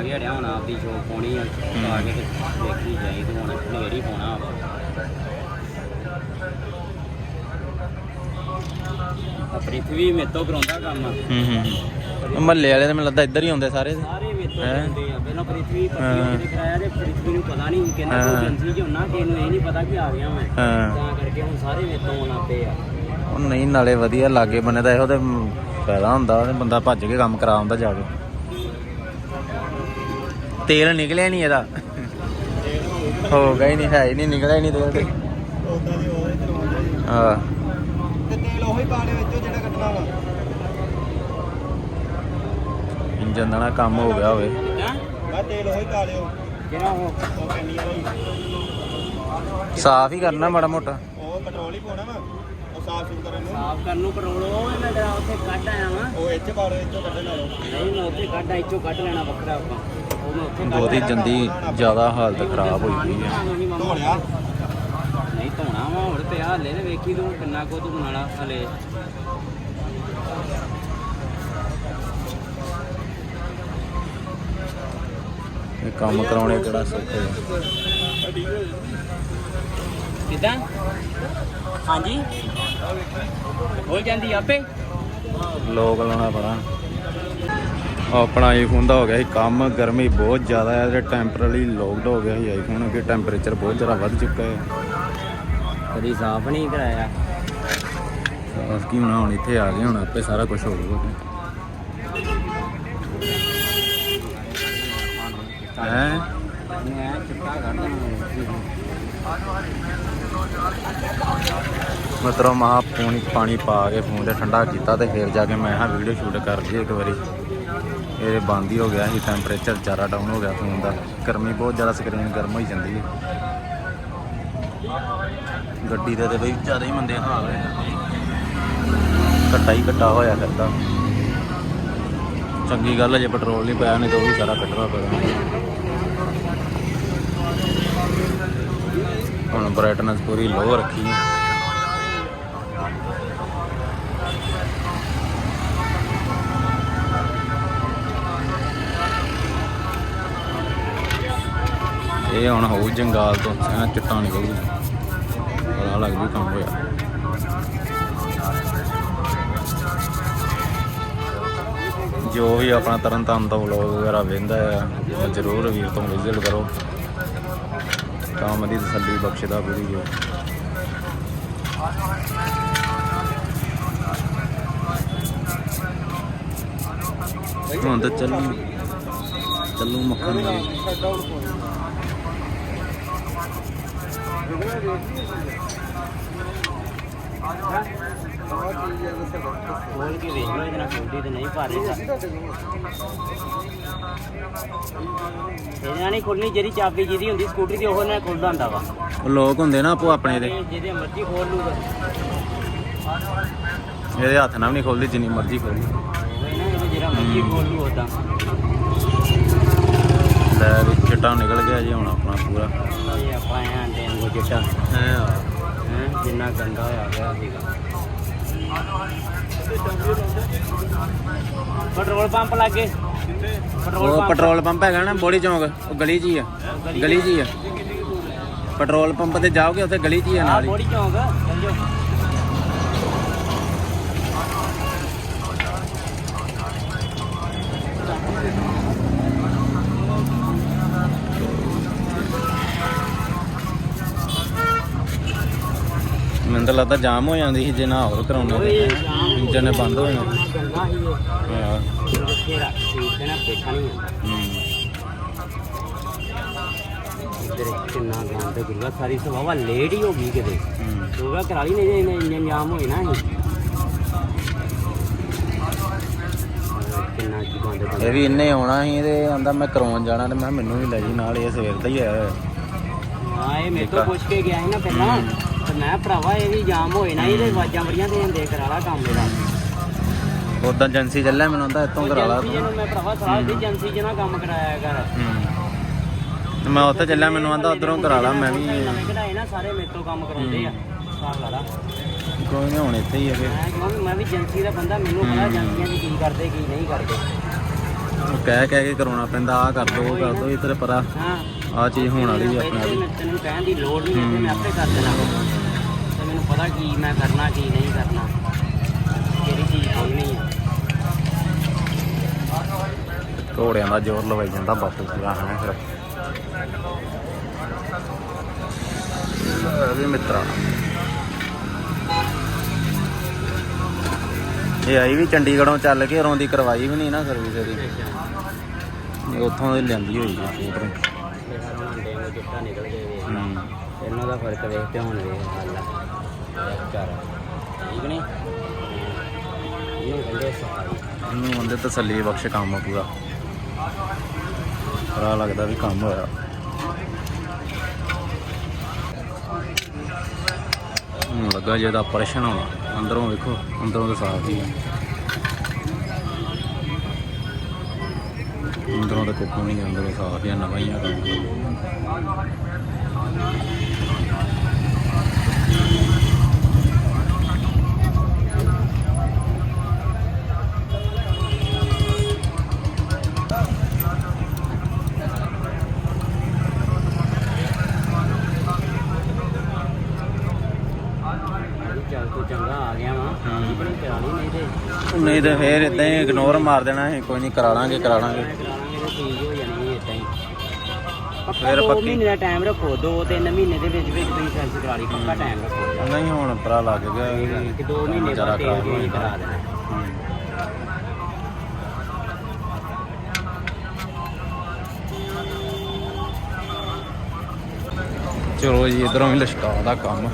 ਆ ਗਿਆ ਰਿਹਾ ਹੁਣ ਆਪਦੀ ਸ਼ੋਪ ਪਾਉਣੀ ਆ ਆ ਕੇ ਤੇ ਦੇਖੀ ਜਾਈ ਤੇ ਹੁਣ ਹੀ ਪਾਉਣਾ ਆ ਪ੍ਰਿਥਵੀ ਮੇਰੇ ਤੋਂ ਕਰਾਉਂਦਾ ਕੰਮ। ਹੂੰ ਹੂੰ ਮਹੱਲੇ ਵਾਲੇ ਤਾਂ ਮੈਨੂੰ ਲੱਗਦਾ ਇੱਧਰ ਹੀ ਆਉਂਦੇ ਸਾਰੇ ਸਾਰੇ ਮੇਰੇ ਤੋਂ ਹੈਂ? ਕਰਾਉਂਦੇ ਆ। ਪਹਿਲਾਂ ਪ੍ਰਿਥਵੀ। ਪੱਤੀ ਤੇ ਕਰਾਇਆ ਤੇ ਪ੍ਰਿਥਵੀ ਨੂੰ ਪਤਾ ਨਹੀਂ ਹਾਂ। ਕੋਈ ਏਜੰਸੀ 'ਚ ਹੁੰਨਾ ਕਿ ਇਹਨੂੰ ਇਹ ਨਹੀਂ ਪਤਾ ਕਿ ਆ ਗਿਆ ਮੈਂ। ਤਾਂ ਕਰਕੇ ਹੁਣ ਸਾਰੇ ਮੇਰੇ ਤੋਂ ਆਉਣ ਆ। ਉਹ ਨਹੀਂ ਨਾਲੇ ਵਧੀਆ ਲਾਗੇ ਬੰਨੇ ਦਾ ਇਹੋ ਤੇ ਫਾਇਦਾ ਹੁੰਦਾ ਬੰਦਾ ਭੱਜ ਕੇ ਕੰਮ ਕਰਾ ਆਉਂਦਾ ਜਾ ਕੇ। ਤੇਲ ਨਿਕਲਿਆ ਨਹੀਂ ਇਹਦਾ। ਹੋ ਗਿਆ ਹੀ ਨਹੀਂ ਹੈ ਹੀ ਨਹੀਂ ਨਿਕਲਿਆ ਹੀ ਨਹੀਂ ਤੇਲ ਤੇ। ਉਦਾਂ ਦੀ ਉਹ ਕਰਵਾਉਂਦੇ ਹਾਂ। ਤੇ ਤੇਲ ਉਹੀ ਪਾਣੇ ਵਿੱਚੋਂ ਜਿਹੜਾ ਕੱਢਣਾ ਵਾ। ਇੰਜਨ ਦਾ ਨਾ ਕੰਮ ਹੋ ਗਿਆ ਹੋਵੇ। ਹੈਂ? ਮੈਂ ਤੇਲ ਉਹੀ ਪਾ ਲਿਓ। ਕਿਹੜਾ ਉਹ? ਉਹ ਕੈਨੀਆਂ ਦਾ ਹੀ ਸਾਫ਼ ਹੀ ਕਰਨਾ ਮਾੜਾ ਮੋਟਾ। ਉਹ ਪੈਟਰੋਲ ਹੀ ਪਾਉਣਾ ਵਾ। ਉਹ ਸਾਫ਼ ਸੁਥਰਾ ਕਰਨ। ਨੂੰ ਸਾਫ਼ ਕਰਨ ਨੂੰ ਕਰੋੜੋ ਮੈਂ ਤੇਰਾ ਉੱਥੇ ਕੱਢ ਆਇਆ ਵਾਂ। ਉਹ ਇੱਥੇ ਪਾ ਲਓ ਇੱਥੋਂ ਕੱਢਣ ਨਾਲੋਂ ਨਹੀਂ ਮੈਂ ਉੱਥੇ ਕੱਢ ਇੱਥੋਂ ਕੱਢ ਲੈਣਾ ਵੱਖਰਾ ਆਪਾਂ। ਉਹ ਕੱਢ ਬਹੁਤੀ ਆਇਆ। ਜੰਦੀ ਜ਼ਿਆਦਾ ਹਾਲਤ ਖਰਾਬ ਹੋਈ ਪਈ ਹੈ। ਨਹੀਂ ਮਾਮਾ। ਧੋ ਲਿਆ ਨਹੀਂ ਧੋਣਾ ਵਾ ਹੋਰ ਪਿਆ ਹਲੇ ਤੇ ਵੇਖੀ ਤੂੰ ਕਿੰਨਾ ਕੋ ਤੂੰ ਬਣਾਣਾ ਹਲੇ। ਇਹ ਕੰਮ ਕਰਾਉਣੇ ਕਿਹੜਾ ਸੌਖੇ ਕਿਦਾਂ? ਹਾਂਜੀ। ਹੋ ਜਾਂਦੀ ਆਪੇ। ਲੋਕ ਲਾਉਣਾ ਬੜਾ ਆਪਣਾ ਆਈਫੋਨ ਦਾ ਹੋ ਗਿਆ ਸੀ ਕੰਮ ਗਰਮੀ ਬਹੁਤ ਜ਼ਿਆਦਾ ਹੈ ਤੇ ਟੈਂਪਰੇਰੀ ਲੋਕਡ ਹੋ ਗਿਆ ਸੀ ਆਈਫੋਨ ਅੱਗੇ ਟੈਂਪਰੇਚਰ ਬਹੁਤ ਜ਼ਿਆਦਾ ਵੱਧ ਚੁੱਕਾ ਹੈ। ਕਦੀ ਸਾਫ਼ ਨਹੀਂ ਕਰਾਇਆ। ਸਾਫ਼ ਕੀ ਹੋਣਾ ਹੁਣ ਇੱਥੇ ਆ ਗਏ ਹੁਣ ਆਪੇ ਸਾਰਾ ਕੁਝ ਹੋ ਜਾਊਗਾ। ਹੈ? ਮੈਂ ਚਿੱਟਾ ਮਤਲਬ ਮਹਾ ਪਾਣੀ ਪਾਣੀ ਪਾ ਕੇ ਫੋਨ ਤੇ ਠੰਡਾ ਕੀਤਾ ਤੇ ਫਿਰ ਜਾ ਕੇ ਮੈਂ ਹਾਂ ਵੀਡੀਓ ਸ਼ੂਟ ਕਰ ਲਈ ਇੱਕ ਵਾਰੀ। ਇਹ ਬੰਦ ਹੀ ਹੋ ਗਿਆ ਸੀ ਟੈਂਪਰੇਚਰ ਜ਼ਿਆਦਾ ਡਾਊਨ ਹੋ ਗਿਆ ਫੋਨ ਦਾ। ਗਰਮੀ ਬਹੁਤ ਜ਼ਿਆਦਾ ਸਕਰੀਨ ਗਰਮ ਹੋਈ ਜਾਂਦੀ ਹੈ। ਗੱਡੀ ਦੇ ਤੇ ਬਈ ਜ਼ਿਆਦਾ ਹੀ ਮੰਦੇ ਹਾਲ ਹੋਏ ਜਾਂਦੇ ਘੱਟਾ ਹੀ ਘੱਟਾ ਹੋਇਆ ਕਰਦਾ ਚੰਗੀ ਗੱਲ ਹੈ ਜੇ ਪੈਟਰੋਲ ਨਹੀਂ ਪਾਇਆ ਨਹੀਂ ਤਾਂ ਉਹ ਵੀ ਸਾਰਾ ਕੱਢਣਾ ਪੈਣਾ। ਹੁਣ ਬ੍ਰਾਈਟਨੈਸ ਪੂਰੀ ਲੋਅ ਰੱਖੀ। ਹੈ ਇਹ ਹੁਣ ਹੋਊ ਜੰਗਾਲ ਤੋਂ, ਐਂ ਚਿੱਟਾ ਨਿਕਲੂ ਪਤਾ ਲੱਗ ਜੂ ਕੰਮ ਹੋਇਆ। ਜੋ ਵੀ ਆਪਣਾ ਤਰਨ ਤਾਰਨ ਤੋਂ ਵਲੌਗ ਵਗੈਰਾ ਵੇਖਦਾ ਹੈ ਜ਼ਰੂਰ ਵੀਰ ਤੋਂ ਵਿਜ਼ਿਟ ਕਰੋ। ਕੰਮ ਦੀ ਤਸੱਲੀ ਬਖਸ਼ਦਾ ਪੂਰੀ ਜੋ। ਹੁਣ ਤਾਂ ਚੱਲੂ ਚੱਲੂ ਮੱਖਣ ਨਾਲ ਖੋਲ ਕੇ ਵੇਖ ਲਓ ਇਹਦੇ ਖੋਲਦੀ ਤੇ ਨਹੀਂ ਭਾਰੇ ਇਹਦੇ ਨਾਲ ਨਹੀਂ ਖੋਲਣੀ ਜਿਹੜੀ ਚਾਬੀ ਜਿਹਦੀ ਹੁੰਦੀ ਸਕੂਟਰੀ ਦੀ ਉਹ ਨਾਲ ਖੁੱਲਦਾ ਹੁੰਦਾ ਵਾ ਲੋਕ ਹੁੰਦੇ ਨਾ ਆਪੋ ਆਪਣੇ ਦੇ। ਜਿਹਦੇ ਮਰਜ਼ੀ ਖੋਲ ਲੂਗਾ ਇਹਦੇ ਹੱਥ ਨਾਲ ਵੀ ਨਹੀਂ ਖੋਲਦੀ, ਜਿੰਨੀ ਮਰਜ਼ੀ ਖੋਲੀ। ਜਿਹੜਾ ਮਰਜ਼ੀ ਖੋਲ ਲੂ ਉਦਾਂ ਲੈ ਵੀ ਚਿੱਟਾ ਨਿਕਲ ਗਿਆ ਜੀ ਹੁਣ ਆਪਣਾ ਪੂਰਾ। ਇਹ ਆਪਾਂ ਚਿੱਟਾ ਹੈ? ਹੈ? ਜਿੰਨਾ ਗੰਦਾ ਹੋਇਆ ਗਿਆ ਸੀਗਾ। ਪੈਟਰੋਲ ਪੰਪ ਲੱਗੇ। ਪੈਟਰੋਲ ਉਹ ਪੰਪ। ਪੈਟਰੋਲ ਪੰਪ ਹੈਗਾ ਨਾ ਬੋੜੀ ਚੌਂਕ। ਉਹ ਗਲੀ 'ਚ ਹੀ ਆ। ਗਲੀ 'ਚ ਹੀ ਆ। ਪੈਟਰੋਲ ਪੰਪ ਤੇ ਜਾਓਗੇ ਉੱਥੇ ਗਲੀ 'ਚ ਹੀ ਆ ਆ ਨਾਲ ਹੀ। ਬੋੜੀ ਚੌਂਕ ਚੱਲ ਜਾਓ। ਮੈਨੂੰ ਤਾਂ ਲੱਗਦਾ ਜਾਮ ਹੋ ਜਾਂਦੀ ਸੀ ਜੇ ਨਾ ਹੋਰ ਜਾਮ ਇੰਜਨ ਨੇ ਬੰਦ ਹੋ ਜਾਣਾ ਇਹ ਹਾਂ ਜਿੱਥੇ ਰੱਖ ਸੀ ਤੇ ਨਾ ਬੈਠਾ ਨਹੀਂ ਹੂੰ। ਇੱਧਰ ਕਿੰਨਾ ਗੰਦ ਗੁਰੂਆ ਸਾਰੀ ਸਵਾਵਾ ਲੇਟ ਹੀ ਹੋ ਗਈ ਕਿਤੇ ਹੂੰ। ਗੁਰੂਆ ਕਰਾ ਲਈ ਨਹੀਂ ਨਹੀਂ ਇੰਨੇ ਜਾਮ ਹੋਏ ਨਾ ਇਹ ਕਿੰਨਾ ਕੀ ਗੰਦ ਇਹ ਗੁਰੂਆ। ਵੀ ਇੰਨੇ ਆਉਣਾ ਸੀ ਤੇ ਆਂਦਾ ਮੈਂ ਕਰਾਉਣ ਜਾਣਾ ਤੇ ਮੈਂ ਮੈਨੂੰ ਵੀ ਲੈ ਜੀ ਨਾਲ ਇਹ ਸਵੇਰ ਦਾ ਹੀ ਆਇਆ ਹੋਇਆ। ਹਾਂ ਇਹ ਮੇਰੇ ਤੋਂ। ਪੁੱਛ ਕੇ ਗਿਆ ਸੀ ਨਾ ਪਹਿਲਾਂ ਮੈਂ ਭਰਾਵਾ ਇਹ ਵੀ ਜਾਮ ਹੋਏ ਨਾ ਇਹਦੇ ਆਵਾਜ਼ਾਂ ਬੜੀਆਂ ਦੇ ਕਰਾ ਲਾ ਕੰਮ ਇਹਦਾ। ਉਦਾਂ ਏਜੰਸੀ ਚੱਲਿਆ ਮੈਨੂੰ ਆਂਦਾ ਇੱਥੋਂ ਕਰਾ ਲਾ ਏਜੰਸੀ ਮੈਂ ਭਰਾਵਾ ਸਲਾਹ ਦੀ ਏਜੰਸੀ ਜਿਹਨਾਂ ਕੰਮ ਕਰਾਇਆ ਕਰ। ਹੂੰ। ਮੈਂ ਉੱਥੇ ਚੱਲਿਆ ਮੈਨੂੰ ਆਂਦਾ ਉਧਰੋਂ ਕਰਾ ਲਾ ਮੈਂ ਵੀ ਨਵੇਂ ਕਢਾਏ ਨਾ ਸਾਰੇ ਮੇਰੇ ਤੋਂ ਕੰਮ ਕਰਾਉਂਦੇ ਆ। ਲਾ ਲਾ। ਕੋਈ ਨਹੀਂ ਹੁਣ ਇੱਥੇ ਹੀ ਆ ਫਿਰ। ਮੈਂ ਵੀ ਏਜੰਸੀ ਦਾ ਬੰਦਾ ਮੈਨੂੰ ਪਤਾ ਏਜੰਸੀਆਂ ਦੀ ਕੀ ਕਰਦੇ ਕੀ ਨਹੀਂ ਕਰਦੇ। ਉਹ ਕਹਿ ਕਹਿ ਕੇ ਕਰਾਉਣਾ ਪੈਂਦਾ ਆ ਕਰ ਦੋ ਉਹ ਕਰ ਦੋ ਇਧਰ ਪਰਾ। ਹਾਂ। ਆ ਚੀਜ਼ ਹੋਣ ਵਾਲੀ ਆ ਆਪਣੇ ਤੈਨੂੰ ਕਹਿਣ ਦੀ ਲੋੜ ਨਹੀਂ ਮੈਂ ਆਪੇ ਕਰ ਦੇਣਾ। ਪਤਾ ਕੀ ਮੈਂ ਕਰਨਾ ਕੀ ਨਹੀਂ ਕਰਨਾ। ਕਿਹੜੀ ਚੀਜ਼ ਖੋਲਣੀ ਆ। ਘੋੜਿਆਂ ਦਾ ਜ਼ੋਰ ਲਵਾਈ ਜਾਂਦਾ ਬਸ ਪੂਰਾ ਹੈ ਫਿਰ। ਵੀ ਮਿੱਤਰਾ। ਇਹ ਆਈ ਵੀ ਚੰਡੀਗੜ੍ਹੋਂ ਚੱਲ ਕੇ ਰੋਂਦੀ ਕਰਵਾਈ ਵੀ ਨਹੀਂ ਨਾ ਸਰਵਿਸ ਇਹਦੀ। ਇਹ ਉੱਥੋਂ ਦੀ ਲੈਂਦੀ ਹੋਈ ਹੈ ਸਕੂਟਰ। ਹੂੰ। ਇਹਨਾਂ ਦਾ ਫ਼ਰਕ ਵੇਖ ਤੇ ਹੁਣ ਵੇਖ ਹਾਲ ਆ ਠੀਕ ਨਹੀਂ ਇਹਨੂੰ ਕਹਿੰਦੇ ਸਫ਼ਾਈ ਇਹਨੂੰ ਬੰਦੇ ਤਸੱਲੀ ਬਖਸ਼ ਕੰਮ ਆ ਪੂਰਾ। ਪਤਾ ਲੱਗਦਾ ਵੀ ਕੰਮ ਹੋਇਆ। ਹੁਣ ਲੱਗਾ ਜੇ ਦਾ ਆਪਰੇਸ਼ਨ ਹੋਣਾ। ਅੰਦਰੋਂ ਵੇਖੋ, ਅੰਦਰੋਂ ਤਾਂ ਸਾਫ਼ ਹੀ ਆ। ਅੰਦਰੋਂ ਤਾਂ ਕੁੱਕੂ ਨਹੀਂ ਅੰਦਰੋਂ ਸਾਫ਼ ਹੀ ਨਵਾਂ ਹੀ ਆ ਤੇ ਨਹੀਂ ਤੇ ਫੇਰ ਇਦਾਂ ਹੀ ਇਗਨੋਰ ਮਾਰ ਦੇਣਾ ਹੈ ਕੋਈ ਨਹੀਂ ਕਰਾ ਲਾਂਗੇ ਕਰਾ ਲਾਂਗੇ। ਚੀਜ਼ ਹੋ ਜਾਣੀ ਇਦਾਂ ਹੀ ਪੱਕਾ। ਫਿਰ ਪੱਕੀ- ਮਹੀਨੇ ਦਾ ਟਾਈਮ ਰੱਖੋ ਦੋ ਤਿੰਨ ਮਹੀਨੇ ਦੇ ਵਿੱਚ ਵਿੱਚ ਤੁਸੀਂ ਸਰਵਿਸ ਕਰਾ ਲਈ ਪੱਕਾ ਟਾਈਮ ਰੱਖੋ। ਨਹੀਂ ਹੁਣ ਪਰਾ ਲੱਗ ਗਿਆ ਇਹ ਕਿ ਦੋ ਮਹੀਨੇ ਜ਼ਿਆਦਾ ਬਾਅਦ ਤੇਲ ਹੋਏਗਾ। ਕਰਾ ਦੇਣਾ। ਚਲੋ ਜੀ ਇਧਰੋਂ ਵੀ ਲਸ਼ਕਾ ਦਾ ਕੰਮ।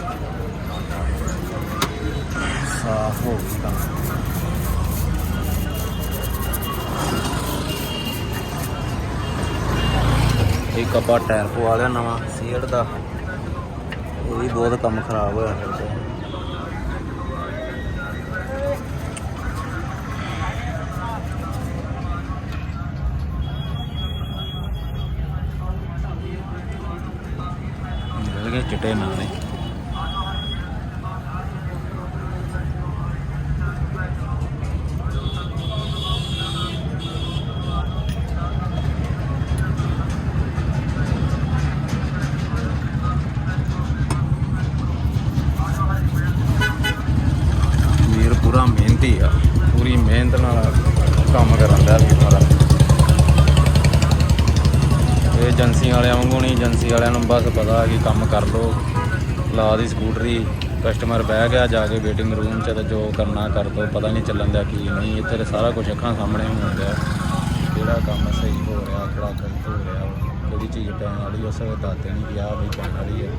ਸਾਫ਼ ਹੋ ਗਿਆ। ਇੱਕ ਆਪਾਂ ਟਾਇਰ ਪਵਾ ਲਿਆ ਨਵਾਂ ਸੀਟ ਦਾ। ਇਹ ਵੀ ਬਹੁਤ ਕੰਮ ਖਰਾਬ ਹੋਇਆ ਫਿਰ ਤੇ। ਚਿੱਟੇ ਨਾਲ। ਵੀਰ ਕੰਮ ਕਰਨ ਦਾ ਵੀ ਮਾਰਾ ਇਹ ਏਜੰਸੀ ਵਾਲਿਆਂ ਵਾਂਗੂ ਨਹੀਂ, ਏਜੰਸੀ ਵਾਲਿਆਂ ਨੂੰ ਬਸ ਪਤਾ ਕਿ ਕੰਮ ਕਰ ਲੋ ਲਾ ਦੀ ਸਕੂਟਰੀ ਕਸਟਮਰ ਬਹਿ ਗਿਆ, ਜਾ ਕੇ ਵੇਟਿੰਗ ਰੂਮ 'ਚ ਤੇ ਜੋ ਕਰਨਾ ਕਰ ਦੋ, ਪਤਾ ਨਹੀਂ ਚੱਲਣ ਦਾ ਕੀ ਨਹੀਂ, ਇੱਥੇ ਸਾਰਾ ਕੁਝ ਅੱਖਾਂ ਸਾਹਮਣੇ ਹੋ ਰਿਹਾ ਕਿਹੜਾ ਕੰਮ ਸਹੀ ਹੋ ਰਿਹਾ ਕਿਹੜਾ ਗਲਤ ਹੋ ਰਿਹਾ, ਕਿਹੜੀ ਚੀਜ਼ ਪੈਣ ਵਾਲੀ, ਉਸ ਵੇਲੇ ਦੱਸਦੇ ਨਹੀਂ ਕਿ ਆਹ ਵੀ ਪੈਣ ਵਾਲੀ ਹੈ।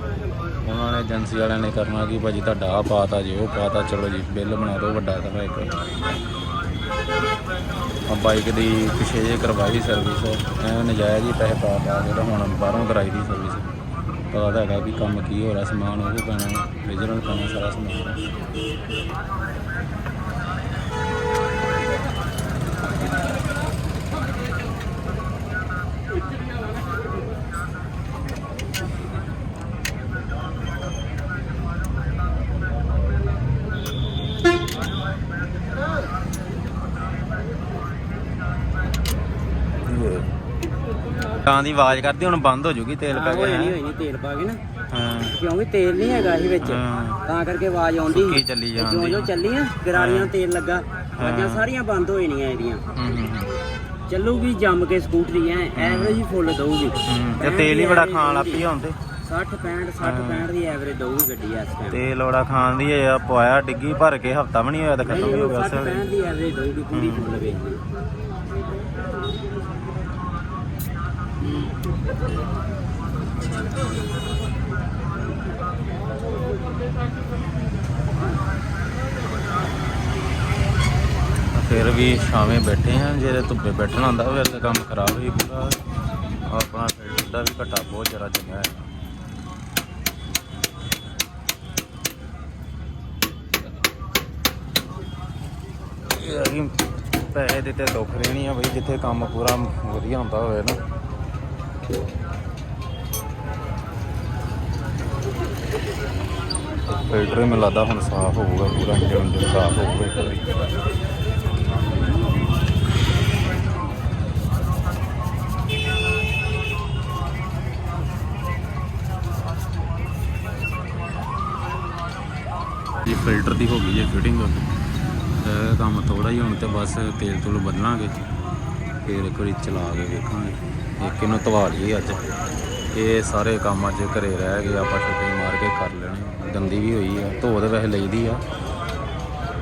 ਉਹਨਾਂ ਨੇ ਏਜੰਸੀ ਵਾਲਿਆਂ ਨੇ ਕਰਨਾ ਕਿ ਭਾਜੀ ਤੁਹਾਡਾ ਆਹ ਪਾਤਾ, ਜੇ ਉਹ ਪਾਤਾ, ਚਲੋ ਜੀ, ਬਿੱਲ ਬਣਾ ਦਿਓ ਵੱਡਾ ਸਾਰਾ ਇੱਕ ਆ ਬਾਈਕ ਦੀ ਪਿਛੇ ਜੇ ਕਰਵਾਈ ਸਰਵਿਸ ਐ ਨਜਾਇਜ਼ ਹੀ ਪੈਸੇ ਪਾ ਪਾ ਕੇ ਤੇ ਹੁਣ ਬਾਹਰੋਂ ਕਰਾਈ ਦੀ ਸਰਵਿਸ ਪਤਾ ਤਾਂ ਹੈਗਾ ਵੀ ਕੰਮ ਕੀ ਹੋ ਰਿਹਾ, ਸਮਾਨ ਉਹ ਵੀ ਪੈਣਾ ਰੀਜਨਲ ਪੈਣਾ ਸਾਰਾ ਸਮਾਨ। ਤਾਂ ਦੀ ਆਵਾਜ਼ ਕਰਦੀ ਹੁਣ ਬੰਦ ਹੋ ਜੂਗੀ ਤੇਲ ਪੈ ਗਿਆ। ਨਹੀਂ। ਹੋਈ ਨਹੀਂ ਤੇਲ ਪਾ ਕੇ ਨਾ। ਹਾਂ। ਕਿਉਂਕਿ ਤੇਲ ਨਹੀਂ ਹੈਗਾ ਸੀ ਵਿੱਚ। ਤਾਂ ਕਰਕੇ ਆਵਾਜ਼ ਆਉਂਦੀ ਸੁੱਕੀ ਚੱਲੀ ਤੇ ਜਾਂਦੀ। ਜਿਉਂ ਜਿਉਂ ਚੱਲੀਆਂ ਗਰਾਰੀਆਂ ਨੂੰ ਤੇਲ ਲੱਗਾ। ਆਵਾਜ਼ਾਂ ਸਾਰੀਆਂ ਬੰਦ ਹੋ ਜਾਣੀਆਂ ਇਹਦੀਆਂ। ਚੱਲੂਗੀ ਜੰਮ ਕੇ ਸਕੂਟਰੀ ਐ ਐਵਰੇਜ ਹੀ ਫੁੱਲ ਦਊਗੀ। ਤੇ ਤੇਲ ਹੀ ਬੜਾ ਖਾਣ ਲੱਗ ਪਈ ਹੁਣ ਤੇ। 60 65 60 65 ਦੀ ਐਵਰੇਜ ਦਊਗੀ ਗੱਡੀ ਇਸ ਟਾਈਮ ਤੇਲ ਬੜਾ ਖਾਣ ਦੀ ਆ ਪਵਾਇਆ ਡਿੱਗੀ ਭਰ ਕੇ ਹਫਤਾ ਵੀ ਨਹੀਂ ਹੋਇਆ ਤਾਂ ਖਤਮ ਹੋ ਗਿਆ 60 ਉਸੇ 65 ਵੇਲੇ ਦੀ ਐਵਰੇਜ ਦਊਗੀ ਪੂਰੀ। ਫੁੱਲ ਵੇਚਦੀ ਫਿਰ ਵੀ ਛਾਵੇਂ ਬੈਠੇ ਆ ਜੇ ਧੁੱਪੇ ਬੈਠਣਾ ਹੁੰਦਾ ਫਿਰ ਤਾਂ ਕੰਮ ਖਰਾਬ ਹੀ ਪੂਰਾ। ਆਪਣਾ ਫਿਲਟਰ ਦਾ ਵੀ ਘਟਾ ਬਹੁਤ ਜ਼ਿਆਦਾ ਚੰਗਾ ਹੈ ਇਹ ਆ ਕਿ ਪੈਸੇ ਦਿੱਤੇ ਦੁੱਖ ਦੇਣੀ ਆ ਬਈ, ਜਿੱਥੇ ਕੰਮ ਪੂਰਾ ਵਧੀਆ ਹੁੰਦਾ ਹੋਵੇ ਨਾ। ਫਿਲਟਰ ਮੈਨੂੰ ਲੱਗਦਾ ਹੁਣ ਸਾਫ਼ ਹੋਊਗਾ, ਪੂਰਾ ਇੰਜਨ ਇੰਜਨ ਸਾਫ਼ ਹੋਊਗਾ ਇੱਕ ਵਾਰੀ। ਇਹ ਫਿਲਟਰ ਦੀ ਹੋ ਗਈ ਹੈ ਫਿਟਿੰਗ ਇਹ ਕੰਮ ਥੋੜਾ ਹੀ ਹੁਣ ਤੇ ਬਸ ਤੇਲ ਤੂਲ ਬਦਲਾਂਗੇ। ਫਿਰ ਇੱਕ ਵਾਰੀ ਚਲਾ ਕੇ ਵੇਖਾਂਗੇ। ਇੱਕ ਇਹਨੂੰ ਧਵਾ ਲਈਏ ਅੱਜ। ਇਹ ਸਾਰੇ ਕੰਮ ਅੱਜ ਘਰੇ ਰਹਿ ਗਏ, ਆਪਾਂ ਛੁੱਟੀ ਮਾਰ ਕੇ ਕਰ ਲੈਣੇ। ਗੰਦੀ ਵੀ ਹੋਈ ਆ, ਧੋ ਦੇ ਵੈਸੇ ਲਈਦੀ ਆ।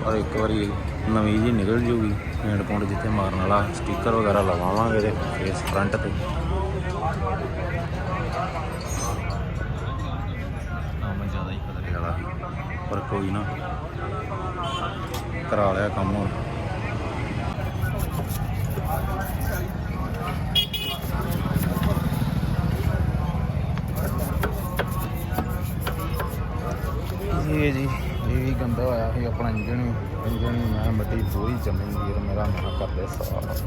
ਪਰ ਇੱਕ ਵਾਰੀ ਨਵੀਂ ਜੀ ਨਿਕਲ ਜੂਗੀ, ਹੈਂਡ ਪੌਂਡ ਜਿੱਥੇ ਮਾਰਨ ਵਾਲਾ ਸਟicker ਵਗੈਰਾ ਲਵਾਵਾਂਗੇ ਤੇ ਫੇਸ ਫਰੰਟ ਤੇ। ਕੰਮ ਜ਼ਿਆਦਾ ਹੀ ਖਤਰੇ ਵਾਲਾ ਪਰ ਕੋਈ ਨਾ। ਕਰਾ ਲਿਆ ਕੰਮ ਹੁਣ। ਇਹ ਜੀ। ਇਹ ਵੀ ਗੰਦਾ ਹੋਇਆ ਸੀ ਆਪਣਾ ਇੰਜਣ ਇੰਜਣ ਮੈਂ ਮੱਟੀ ਪੂਰੀ ਜੰਮੀ ਵੀਰ ਮੇਰਾ ਮਹਾ ਕਰਦੇ ਸਾਫ਼।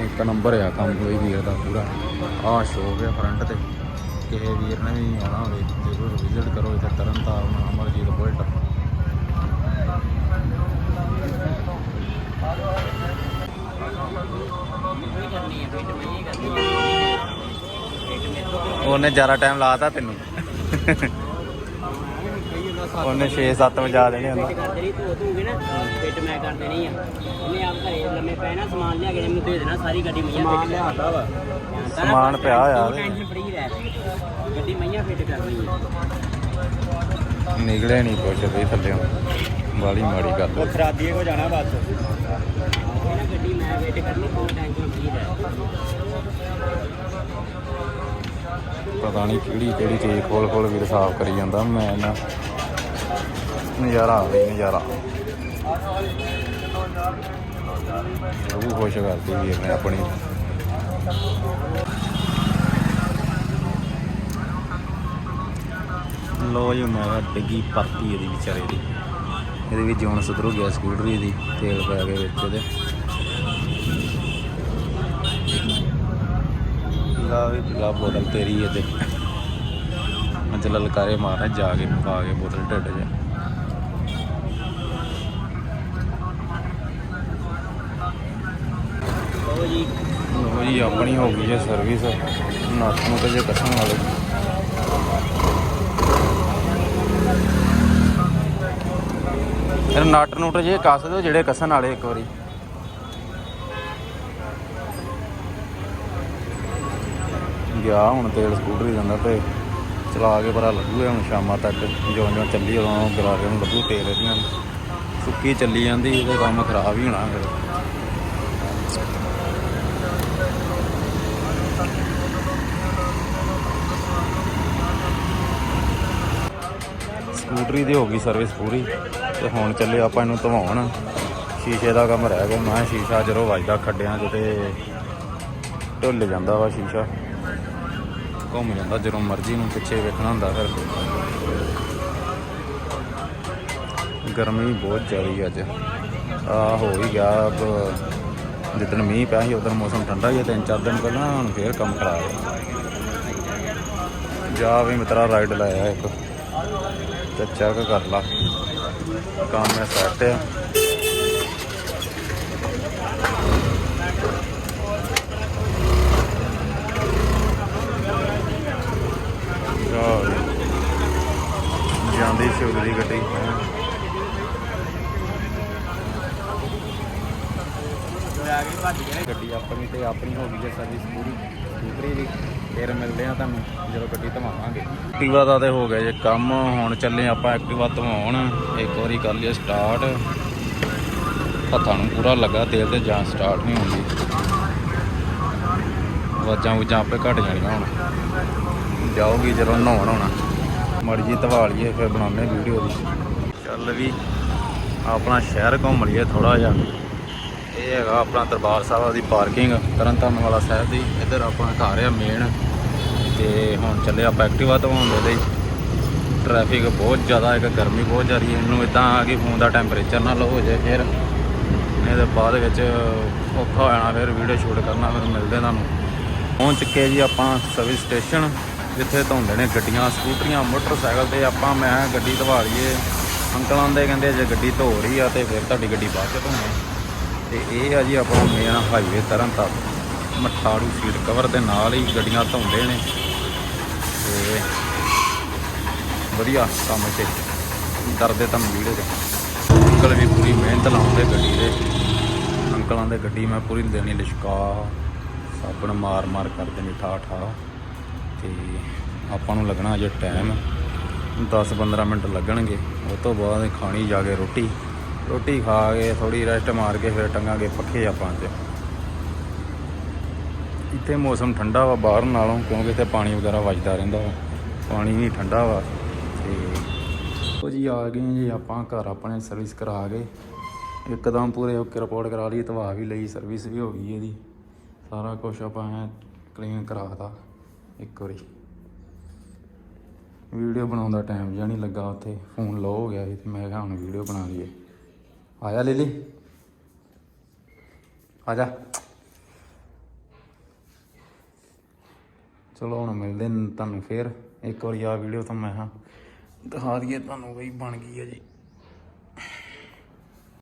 ਇੱਕ ਨੰਬਰ ਆ ਕੰਮ ਕੋਈ ਵੀਰ ਦਾ ਪੂਰਾ। ਆ ਸ਼ੋਅ ਹੈ ਫਰੰਟ ਤੇ। ਕਿਸੇ ਵੀਰ ਨੇ ਵੀ ਆਉਣਾ ਹੋਵੇ, ਜ਼ਰੂਰ ਵਿਜ਼ਿਟ ਕਰੋ ਇੱਥੇ ਤਰਨਤਾਰਨ, ਅਮਰਜੀਤ ਬੁਲਟ। ਕੋਈ ਕਰਨੀ ਹੈ ਕੋਈ ਨਹੀਂ ਕਰਨੀ ਹੈ ਉਹਨੇ ਜ਼ਿਆਦਾ ਟਾਈਮ ਲਾਤਾ ਤੈਨੂੰ। ਉਹਨੇ 6-7 ਵਜਾ ਦੇਣੇ ਫਿੱਟ ਉਹਨੂੰ ਕਰ ਦੇਣੀ ਧੋ ਧੂਗੇ ਨਾ ਫਿੱਟ ਮੈਂ ਕਰ ਦੇਣੀ ਆ। ਉਹਨੇ ਆਪ ਘਰੇ ਲੰਮੇ ਪੈ ਨਾ ਸਮਾਨ ਲਿਆ ਕੇ ਇਹਨੂੰ ਦੇ ਦੇਣਾ ਸਾਰੀ ਗੱਡੀ ਮਈਆਂ ਸਮਾਨ ਲਿਆਂਦਾ ਵਾ। ਸਮਾਨ ਪਿਆ ਉਹਦੇ। ਟੈਨਸ਼ਨ ਫਰੀ ਰਹਿ ਗੱਡੀ ਮਈਆਂ ਫਿੱਟ ਕਰਨੀ ਆ। ਨਿਕਲੇ ਨਹੀਂ ਕੁਛ ਵੀ ਥੱਲੇ ਵਾਲੀ ਮਾੜੀ ਗੱਲ ਉਹ ਖਰਾਦੀਏ ਕੋ ਜਾਣਾ ਬਸ। ਇਹਨਾਂ ਗੱਡੀ ਮੈਂ ਫਿੱਟ ਕਰਨੀ ਕੋਈ ਟੈਨਸ਼ਨ ਫਰੀ ਰਹਿ। ਪਤਾ ਨਹੀਂ ਕਿਹੜੀ ਕਿਹੜੀ ਚੀਜ਼ ਖੋਲ ਖੋਲ ਵੀਰ ਸਾਫ਼ ਕਰੀ ਜਾਂਦਾ। ਮੈਂ ਨਾ ਨਜ਼ਾਰਾ ਆ ਗਿਆ ਨਜ਼ਾਰਾ। ਉਹ ਵੀ ਖੁਸ਼ ਕਰਦੀ ਵੀਰ ਨੇ ਆਪਣੀ। ਲੋ ਜੀ, ਮੈਂ ਡਿੱਗੀ ਪਰਤੀ ਇਹਦੀ ਵਿਚਾਰੇ ਦੀ। ਇਹਦੇ ਵਿੱਚ ਹੁਣ ਸੁਧਰੂ ਗਿਆ ਸਕੂਟਰੀ ਦੀ, ਤੇਲ ਪੈ ਕੇ ਵਿੱਚ ਇਹਦੇ। ਲਾ ਬੋਤਲ ਤੇਰੀ ਹੈ ਤੇ ਮੈਂ ਚੱਲ ਲਲਕਾਰੇ ਮਾਰਨਾ ਜਾ ਕੇ ਪਾ ਕੇ ਬੋਤਲ ਢਿੱਡ 'ਚ। ਲਓ ਜੀ। ਲੋ ਜੀ ਆਪਣੀ ਹੋ ਗਈ ਹੈ ਸਰਵਿਸ ਨੱਟ ਨੂੰ ਤੇ ਜੇ ਕੱਸਣ ਵਾਲੇ। ਫਿਰ ਨਟ ਨੂਟ ਜੇ ਕੱਸ ਦਿਓ ਜਿਹੜੇ ਕੱਸਣ ਵਾਲੇ ਇੱਕ ਵਾਰੀ। ਗਿਆ, ਹੁਣ ਤੇਲ ਸਕੂਟਰੀ ਹੀ ਜਾਂਦਾ ਤੇ ਚਲਾ ਕੇ ਪਤਾ ਲੱਗੂਗਾ ਹੁਣ ਸ਼ਾਮਾਂ ਤੱਕ। ਜਿਉਂ ਜਿਉਂ ਚੱਲੀ ਉਦੋਂ ਗਰਾਰੇ ਨੂੰ ਲੱਗੂ ਤੇਲ ਇਹਦੀਆਂ ਸੁੱਕੀ ਚੱਲੀ ਜਾਂਦੀ, ਇਹਦੇ ਕੰਮ ਖਰਾਬ ਹੀ ਹੋਣਾ ਫਿਰ। ਸਕੂਟਰੀ ਦੀ ਹੋ ਗਈ ਸਰਵਿਸ ਪੂਰੀ ਤੇ ਹੁਣ ਚੱਲੇ ਆਪਾਂ ਇਹਨੂੰ ਧਵਾਉਣ। ਸ਼ੀਸ਼ੇ ਦਾ ਕੰਮ ਰਹਿ ਗਿਆ, ਮੈਂ ਕਿਹਾ ਸ਼ੀਸ਼ਾ ਜਦੋਂ ਵੱਜਦਾ ਖੱਡਿਆਂ 'ਚ ਤੇ ਢੁੱਲ ਜਾਂਦਾ ਵਾ ਸ਼ੀਸ਼ਾ। ਘੁੰਮ ਜਾਂਦਾ, ਜਦੋਂ ਮਰਜ਼ੀ ਨੂੰ ਪਿੱਛੇ ਵੇਖਣਾ ਹੁੰਦਾ ਫਿਰ। ਗਰਮੀ ਬਹੁਤ ਜ਼ਿਆਦੀ ਅੱਜ। ਆ ਹੋ ਹੀ ਗਿਆ ਜਿੱਦਣ ਮੀਂਹ ਪਿਆ ਸੀ, ਉਦੋਂ ਮੌਸਮ ਠੰਡਾ ਹੀ ਹੈ ਤਿੰਨ ਚਾਰ ਦਿਨ ਪਹਿਲਾਂ ਹੁਣ ਫੇਰ ਕੰਮ ਖਰਾਬ ਹੈ ਜਾ ਵੀ ਮਿੱਤਰਾ ਰਾਈਡ ਲਾਇਆ ਇੱਕ। ਤੇ ਚੈੱਕ ਕਰ ਲਾ। ਕੰਮ ਹੈ ਸੈੱਟ ਆ ਜਾ ਵੀ। ਜਾਂਦੀ ਸ਼ੁਰੂ ਦੀ ਗੱਡੀ। ਗੱਡੀ ਆਪਣੀ ਤੇ ਆਪਣੀ ਹੋ ਗਈ ਹੈ ਸਰਵਿਸ ਪੂਰੀ। ਸਕੂਟਰੀ ਦੀ ਫਿਰ ਮਿਲਦੇ ਆ ਤੁਹਾਨੂੰ, ਜਦੋਂ ਗੱਡੀ ਧਵਾਵਾਂਗੇ। ਐਕਟਿਵਾ ਦਾ ਤੇ ਹੋ ਗਿਆ ਜੇ ਕੰਮ, ਹੁਣ ਚੱਲੇ ਆਪਾਂ ਐਕਟਿਵਾ ਧਵਾਉਣ। ਇੱਕ ਵਾਰੀ ਕਰ ਲਿਆ ਸਟਾਰਟ ਹੱਥਾਂ ਨੂੰ ਪੂਰਾ ਲੱਗਾ, ਤੇਲ ਤੇ ਜਾਂ ਸਟਾਰਟ ਨਹੀਂ ਹੁੰਦੀ। ਵਾਜਾਂ ਵੂਜਾਂ ਆਪੇ ਘਟ ਜਾਣੀਆਂ ਹੁਣ। ਜਾਓਗੀ ਜਦੋਂ ਨਹਾਉਣ ਹੋਣਾ। ਮੜੀ ਜੀ ਧਵਾ ਲਈਏ ਫਿਰ ਬਣਾਉਂਦੇ ਵੀਡੀਓ ਦੀ। ਚੱਲ ਵੀ ਆਪਣਾ ਸ਼ਹਿਰ ਘੁੰਮ ਲਈਏ ਥੋੜਾ ਜਿਹਾ। ਇਹ ਹੈਗਾ ਆਪਣਾ ਦਰਬਾਰ ਸਾਹਿਬ ਦੀ ਪਾਰਕਿੰਗ, ਤਰਨਤਾਰਨ ਵਾਲਾ ਸਾਹਿਬ ਦੀ। ਇੱਧਰ ਆਪਣਾ ਘਰ ਆ ਮੇਨ ਤੇ ਹੁਣ ਚੱਲੇ ਆਪਾਂ ਐਕਟਿਵਾ ਧਵਾਉਣ ਦੇ ਲਈ। ਟ੍ਰੈਫਿਕ ਬਹੁਤ ਜ਼ਿਆਦਾ ਇੱਕ ਗਰਮੀ ਬਹੁਤ ਜ਼ਿਆਦੀ ਹੈ। ਇਹਨੂੰ ਇਦਾਂ ਆ ਕਿ ਫੋਨ ਦਾ ਟੈਂਪਰੇਚਰ ਨਾ ਲੋ ਹੋ ਜਾਏ ਫਿਰ। ਇਹਦੇ ਬਾਅਦ ਵਿੱਚ ਔਖਾ ਹੋ ਜਾਣਾ ਫਿਰ ਵੀਡੀਓ ਸ਼ੂਟ ਕਰਨਾ ਫਿਰ ਮਿਲਦੇ ਤੁਹਾਨੂੰ। ਪਹੁੰਚ ਚੁੱਕੇ ਜੀ ਆਪਾਂ ਸਰਵਿਸ ਸਟੇਸ਼ਨ ਜਿੱਥੇ ਧੋਂਦੇ ਨੇ ਗੱਡੀਆਂ, ਸਕੂਟਰੀਆਂ, ਮੋਟਰਸਾਈਕਲ ਤੇ ਆਪਾਂ ਮੈਂ ਗੱਡੀ ਧਵਾ ਲਈਏ। ਅੰਕਲ ਆਂਦੇ ਕਹਿੰਦੇ ਜੇ ਗੱਡੀ ਧੋ ਰਹੀ ਆ ਤੇ ਫਿਰ ਤੁਹਾਡੀ ਗੱਡੀ ਬਾਅਦ ਚ ਧੋਣੀ। ਤੇ ਇਹ ਆ ਜੀ ਆਪਣਾ main highway Tarn Taran Matharu seat cover ਦੇ ਨਾਲ ਹੀ ਗੱਡੀਆਂ ਧੋਂਦੇ ਨੇ। ਤੇ ਵਧੀਆ ਕੰਮ ਤੇ ਕਰਦੇ ਤਾਂ ਵੀਡੀਓ 'ਚ ਅੰਕਲ ਵੀ ਪੂਰੀ ਮਿਹਨਤ ਲਾਉਂਦੇ ਗੱਡੀ ਦੇ। ਅੰਕਲਾਂ ਦੇ ਗੱਡੀ ਮੈਂ ਪੂਰੀ ਦੇਣੀ ਲਿਸ਼ਕਾ, ਸਾਬਣ ਮਾਰ ਮਾਰ ਕਰਦੇ ਨੇ ਠਾ ਠਾ ਤੇ ਆਪਾਂ ਨੂੰ ਲੱਗਣਾ ਅਜੇ ਟਾਈਮ 10-15 ਮਿੰਟ ਲੱਗਣਗੇ। ਉਸ ਤੋਂ ਬਾਅਦ ਖਾਣੀ ਜਾ ਕੇ ਰੋਟੀ। ਰੋਟੀ ਖਾ ਕੇ ਥੋੜੀ ਰੈਸਟ ਮਾਰ ਕੇ ਫਿਰ ਟੰਗਾਂਗੇ ਪੱਖੇ ਆਪਾਂ 'ਚ ਇੱਥੇ ਮੌਸਮ ਠੰਡਾ ਵਾ ਬਾਹਰ ਨਾਲੋਂ, ਕਿਉਂਕਿ ਇੱਥੇ ਪਾਣੀ ਵਗੈਰਾ ਵੱਜਦਾ ਰਹਿੰਦਾ ਵਾ। ਪਾਣੀ ਵੀ ਠੰਡਾ ਵਾ ਤੇ ਉਹ ਜੀ, ਆ ਗਏ ਜੀ ਆਪਾਂ ਘਰ ਆਪਣੇ ਸਰਵਿਸ ਕਰਾ ਕੇ। ਇੱਕਦਮ ਪੂਰੇ ਓਕੇ ਰਿਪੋਰਟ ਕਰਾ ਲਈ ਧਵਾ ਵੀ ਲਈ ਸਰਵਿਸ ਵੀ ਹੋ ਗਈ ਇਹਦੀ। ਸਾਰਾ ਕੁਝ ਆਪਾਂ ਕਲੀਨ ਕਰਾਤਾ। ਇੱਕ ਵਾਰੀ। ਵੀਡੀਓ ਬਣਾਉਣ ਦਾ ਟਾਈਮ ਜਿਹਾ ਨਹੀਂ ਲੱਗਾ ਉੱਥੇ। ਫੋਨ ਲੋ ਹੋ ਗਿਆ ਸੀ ਤੇ ਮੈਂ ਕਿਹਾ ਹੁਣ ਵੀਡੀਓ ਬਣਾ ਲਈਏ। ਆਇਆ ਲਿਲੀ। ਆ ਜਾ। ਚਲੋ ਹੁਣ ਮਿਲਦੇ ਤੁਹਾਨੂੰ ਫੇਰ। ਇੱਕ ਵਾਰੀ ਆ ਵੀਡੀਓ ਤਾਂ ਮੈਂ ਹਾਂ ਦਿਖਾ ਦਈਏ ਤੁਹਾਨੂੰ ਬਈ ਬਣ ਗਈ ਹੈ ਜੀ।